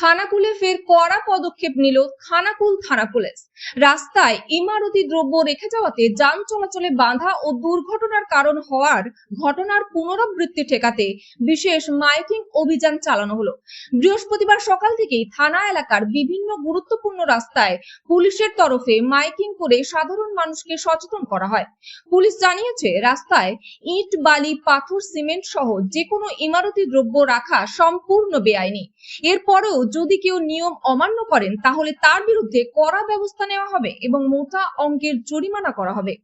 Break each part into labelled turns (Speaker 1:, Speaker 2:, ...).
Speaker 1: খানাকুলে ফের কড়া পদক্ষেপ নিল খানাকুল থানা পুলিশ। রাস্তায় ইমারতি দ্রব্য রেখে যাওয়াতে যান চলাচলে বাধা ও দুর্ঘটনার কারণ হওয়ার ঘটনার পুনরাবৃত্তি ঠেকাতে বিশেষ মাইকিং অভিযান চালানো হলো। বৃহস্পতিবার সকাল থেকেই থানা এলাকার বিভিন্ন গুরুত্বপূর্ণ রাস্তায় পুলিশের তরফে মাইকিং করে সাধারণ মানুষকে সচেতন করা হয়। পুলিশ জানিয়েছে, রাস্তায় ইট, বালি, পাথর, সিমেন্ট সহ যে কোনো ইমারতি দ্রব্য রাখা সম্পূর্ণ বেআইনি। এরপরেও যদি কেউ নিয়ম অমান্য করেন, তাহলে তার বিরুদ্ধে কড়া ব্যবস্থা নেওয়া হবে এবং মোটা অঙ্কের জরিমানা করা হবে।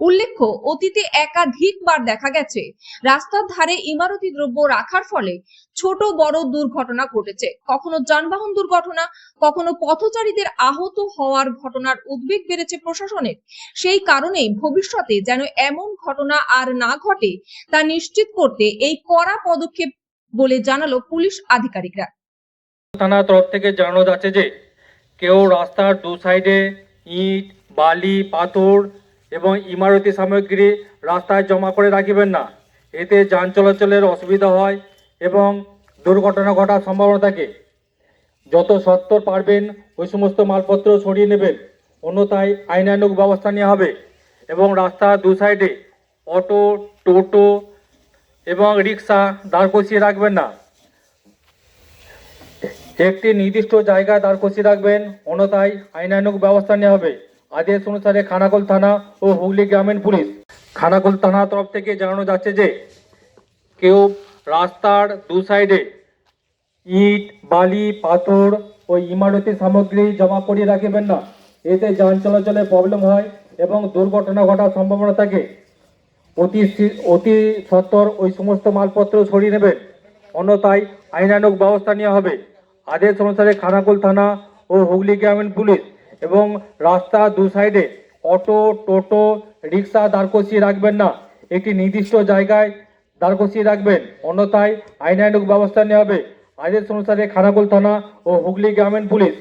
Speaker 1: উল্লেখ্য, অতীতে একাধিকবার দেখা গেছে, রাস্তার ধারে ইমারতি দ্রব্য রাখার ফলে ছোট বড় দুর্ঘটনা ঘটেছে। কখনো যানবাহন দুর্ঘটনা, কখনো পথচারীদের আহত হওয়ার ঘটনার উদ্বেগ বেড়েছে প্রশাসনের। সেই কারণেই ভবিষ্যতে যেন এমন ঘটনা আর না ঘটে, তা নিশ্চিত করতে এই কড়া পদক্ষেপ বলে জানালো পুলিশ আধিকারিকরা।
Speaker 2: থানার তরফ থেকে জানানো যাচ্ছে যে, কেউ রাস্তার দু সাইডে ইট, বালি, পাথর এবং ইমারতি সামগ্রী রাস্তায় জমা করে রাখিবেন না। এতে যান চলাচলের অসুবিধা হয় এবং দুর্ঘটনা ঘটার সম্ভাবনা থাকে। যত সত্তর পারবেন, ওই সমস্ত মালপত্র সরিয়ে নেবেন। অন্যথায় আইনানুক ব্যবস্থা নেওয়া হবে এবং রাস্তার দু সাইডে অটো, টোটো এবং রিক্সা দাঁড় কষিয়ে রাখবেন না। একটি নির্দিষ্ট জায়গায় দাঁড় কষিয়ে রাখবেন, অন্যথায় আইনানুগ ব্যবস্থা নেওয়া হবে। আদেশ অনুসারে খানাকুল থানা ও হুগলি গ্রামীণ পুলিশ খানাকুল থানার তরফ থেকে জানানো যাচ্ছে যে, কেউ রাস্তার দু সাইডে ইট, বালি, পাথর ও ইমারতি সামগ্রী জমা করিয়ে রাখবেন না। এতে যান চলাচলে প্রবলেম হয় এবং দুর্ঘটনা ঘটার সম্ভাবনা থাকে। অতি অতি সত্বর ওই সমস্ত মালপত্র সরিয়ে নেবেন। অন্যথায় আইনানুগ ব্যবস্থা নেওয়া হবে। আদেশ অনুসারে খানাকুল থানা ও হুগলি গ্রামীণ পুলিশ এবং রাস্তা দু সাইডে অটো, টোটো, রিক্সা দাঁড় কষিয়ে রাখবেন না। একটি নির্দিষ্ট জায়গায় দাঁড় কষিয়ে রাখবেন। অন্যথায় আইনানুক ব্যবস্থা নেওয়া হবে। আদেশ অনুসারে খানাকুল থানা ও হুগলি গ্রামীণ পুলিশ